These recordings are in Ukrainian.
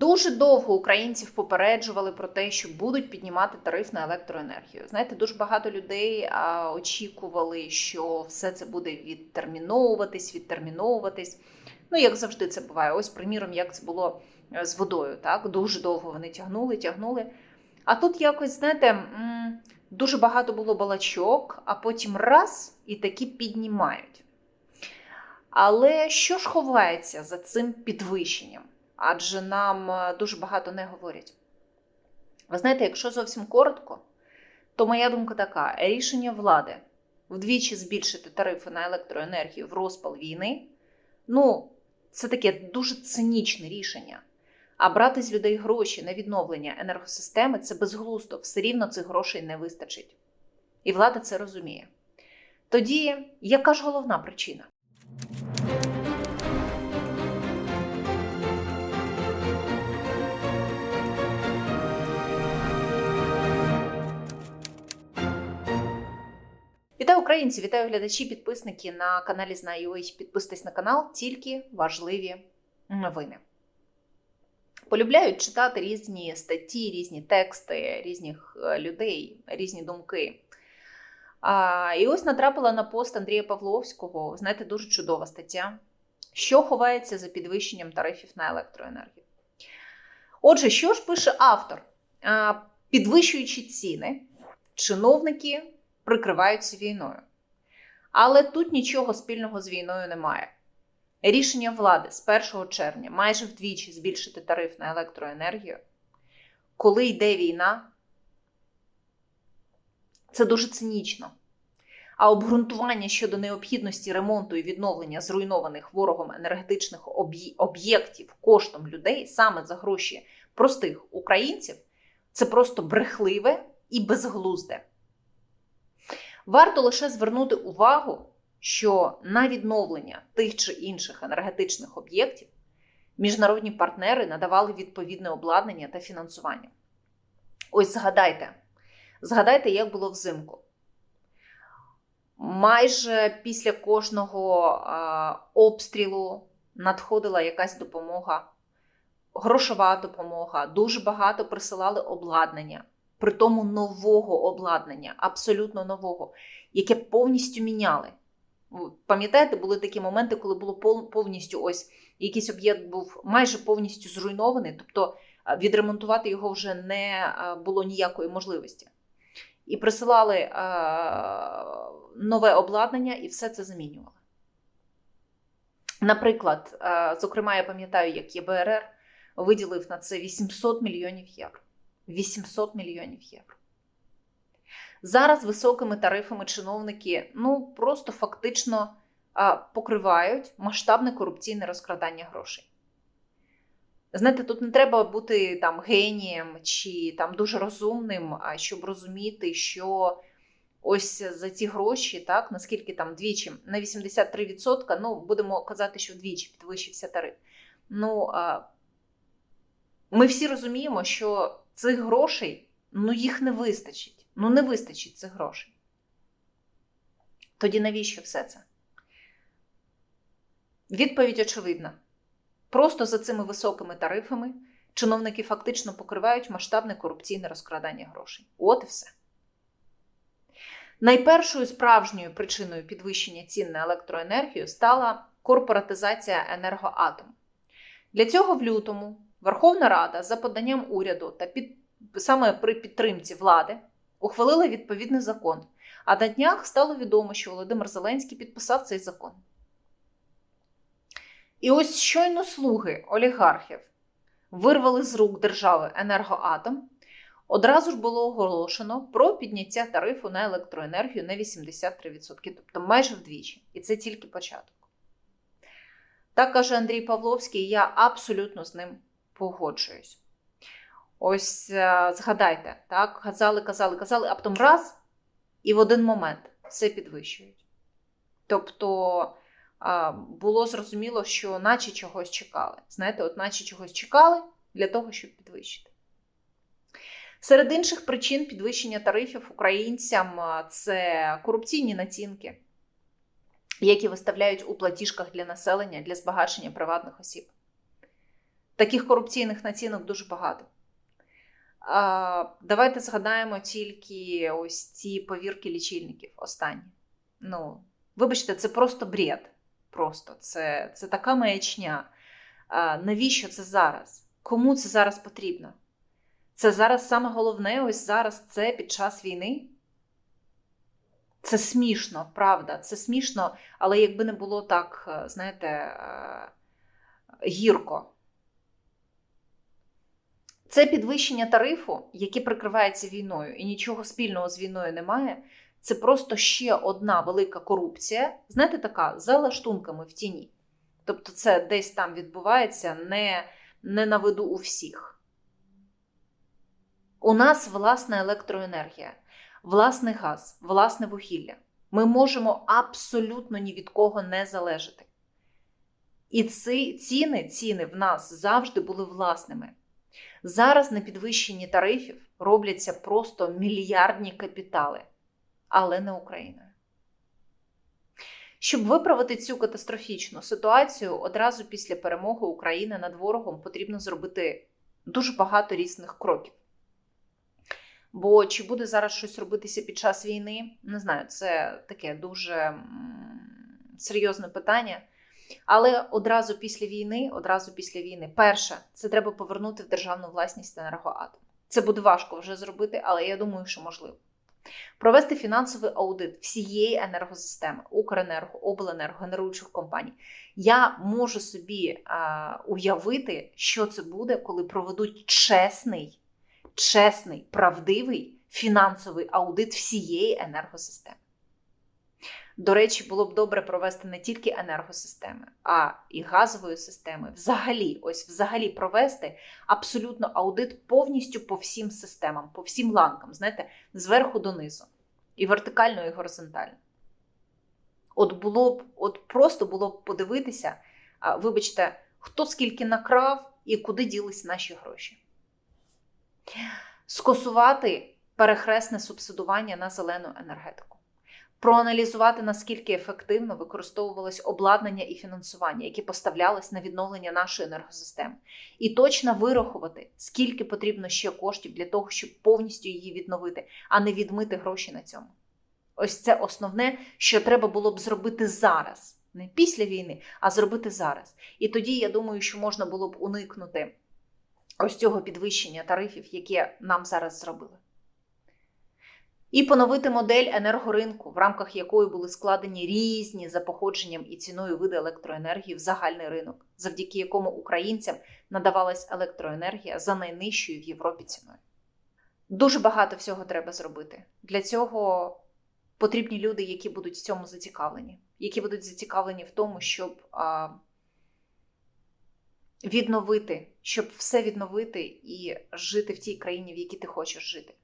Дуже довго українців попереджували про те, що будуть піднімати тариф на електроенергію. Знаєте, дуже багато людей а, очікували, що все це буде відтерміновуватись, відтерміновуватись. Ну, як завжди, це буває. Ось, приміром, як це було е, з водою. Так, дуже довго вони тягнули, тягнули. А тут якось, знаєте, дуже багато було балачок, а потім раз і таки піднімають. Але що ж ховається за цим підвищенням? Адже нам е, дуже багато не говорять. Ви знаєте, якщо зовсім коротко, то моя думка така: рішення влади вдвічі збільшити тарифи на електроенергію в розпал війни ну, це таке дуже цинічне рішення. А брати з людей гроші на відновлення енергосистеми це безглуздо, все рівно цих грошей не вистачить. І влада це розуміє. Тоді, яка ж головна причина? Вітаю українці, вітаю глядачі, підписники на каналі Знаю.ua. Підписуйтесь на канал, тільки важливі новини. Полюбляють читати різні статті, різні тексти різних е, людей, різні думки. А, І ось натрапила на пост Андрія Павловського. Знаєте, дуже чудова стаття. Що ховається за підвищенням тарифів на електроенергію? Отже, що ж пише автор? А, Підвищуючи ціни, чиновники прикриваються війною. Але тут нічого спільного з війною немає. Рішення влади з 1 червня майже вдвічі збільшити тариф на електроенергію, коли йде війна, це дуже цинічно. А обґрунтування щодо необхідності ремонту і відновлення зруйнованих ворогом енергетичних об'єктів коштом людей саме за гроші простих українців це просто брехливе і безглузде. Варто лише звернути увагу, що на відновлення тих чи інших енергетичних об'єктів міжнародні партнери надавали відповідне обладнання та фінансування. Ось згадайте, згадайте, як було взимку. Майже після кожного обстрілу надходила якась допомога, грошова допомога, дуже багато присилали обладнання при тому нового обладнання, абсолютно нового, яке повністю міняли. Пам'ятаєте, були такі моменти, коли було повністю ось якийсь об'єкт був майже повністю зруйнований, тобто відремонтувати його вже не було ніякої можливості. І присилали нове обладнання і все це замінювали. Наприклад, зокрема, я пам'ятаю, як ЄБРР виділив на це 800 мільйонів євро. 800 мільйонів євро. Зараз високими тарифами чиновники ну просто фактично покривають масштабне корупційне розкрадання грошей. Знаєте, тут не треба бути там генієм чи там дуже розумним, щоб розуміти, що ось за ці гроші, так, наскільки там двічі, на 83%, ну, будемо казати, що вдвічі підвищився тариф. Ну, ми всі розуміємо, що цих грошей ну їх не вистачить. Ну, не вистачить цих грошей. Тоді навіщо все це? Відповідь очевидна. Просто за цими високими тарифами чиновники фактично покривають масштабне корупційне розкрадання грошей. От і все. Найпершою справжньою причиною підвищення цін на електроенергію стала корпоратизація енергоатому. Для цього в лютому Верховна Рада за поданням уряду та під саме при підтримці влади ухвалила відповідний закон. А на днях стало відомо, що Володимир Зеленський підписав цей закон. І ось щойно слуги олігархів вирвали з рук держави енергоатом. Одразу ж було оголошено про підняття тарифу на електроенергію на 83%, тобто майже вдвічі. І це тільки початок. Так каже Андрій Павловський, я абсолютно з ним погоджуюсь. Ось е, згадайте, так, казали, казали, казали, а потім раз і в один момент все підвищують. Тобто було зрозуміло, що наче чогось чекали. Знаєте, от наче чогось чекали для того, щоб підвищити. Серед інших причин підвищення тарифів українцям це корупційні націнки, які виставляють у платіжках для населення для збагачення приватних осіб. Таких корупційних націнок дуже багато. Давайте згадаємо тільки ось ці повірки лічильників останні. Ну, вибачте, це просто бред. Просто це, це така маячня. Навіщо це зараз? Кому це зараз потрібно? Це зараз саме головне, ось зараз це під час війни. Це смішно, правда, це смішно, але якби не було так, е, знаєте, е, гірко. Це підвищення тарифу, яке прикривається війною, і нічого спільного з війною немає. Це просто ще одна велика корупція, знаєте, така за лаштунками в тіні. Тобто, це десь там відбувається не, не на виду у всіх. У нас власна електроенергія, власний газ, власне вугілля. Ми можемо абсолютно ні від кого не залежати. І ці ціни, ціни в нас завжди були власними. Зараз на підвищенні тарифів робляться просто мільярдні капітали, але не Україною. Щоб виправити цю катастрофічну ситуацію, одразу після перемоги України над ворогом потрібно зробити дуже багато різних кроків. Бо чи буде зараз щось робитися під час війни? Не знаю, це таке дуже серйозне питання. Але одразу після війни, одразу після війни, перше, це треба повернути в державну власність енергоатом. Це буде важко вже зробити, але я думаю, що можливо. Провести фінансовий аудит всієї енергосистеми, Укренерго, Обленерго, генеруючих компаній. Я можу собі а, уявити, що це буде, коли проведуть чесний, чесний, правдивий фінансовий аудит всієї енергосистеми. До речі, було б добре провести не тільки енергосистеми, а і газової системи. Взагалі, ось взагалі провести абсолютно аудит повністю по всім системам, по всім ланкам, знаєте, зверху донизу. І вертикально, і горизонтально. От було б, от просто було б подивитися, вибачте, хто скільки накрав і куди ділись наші гроші. Скосувати перехресне субсидування на зелену енергетику проаналізувати, наскільки ефективно використовувалось обладнання і фінансування, які поставлялись на відновлення нашої енергосистеми, і точно вирахувати, скільки потрібно ще коштів для того, щоб повністю її відновити, а не відмити гроші на цьому. Ось це основне, що треба було б зробити зараз, не після війни, а зробити зараз. І тоді я думаю, що можна було б уникнути ось цього підвищення тарифів, яке нам зараз зробили. І поновити модель енергоринку, в рамках якої були складені різні за походженням і ціною види електроенергії в загальний ринок, завдяки якому українцям надавалась електроенергія за найнижчою в Європі ціною. Дуже багато всього треба зробити. Для цього потрібні люди, які будуть в цьому зацікавлені, які будуть зацікавлені в тому, щоб а, відновити, щоб все відновити і жити в тій країні, в якій ти хочеш жити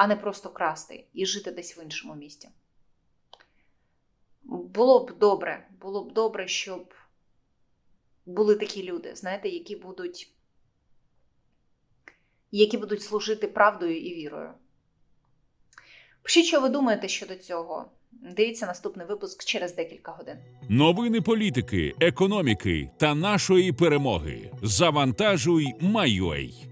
а не просто красти і жити десь в іншому місті. Було б добре, було б добре, щоб були такі люди, знаєте, які будуть, які будуть служити правдою і вірою. Пишіть, що ви думаєте щодо цього. Дивіться наступний випуск через декілька годин. Новини політики, економіки та нашої перемоги. Завантажуй, Майой.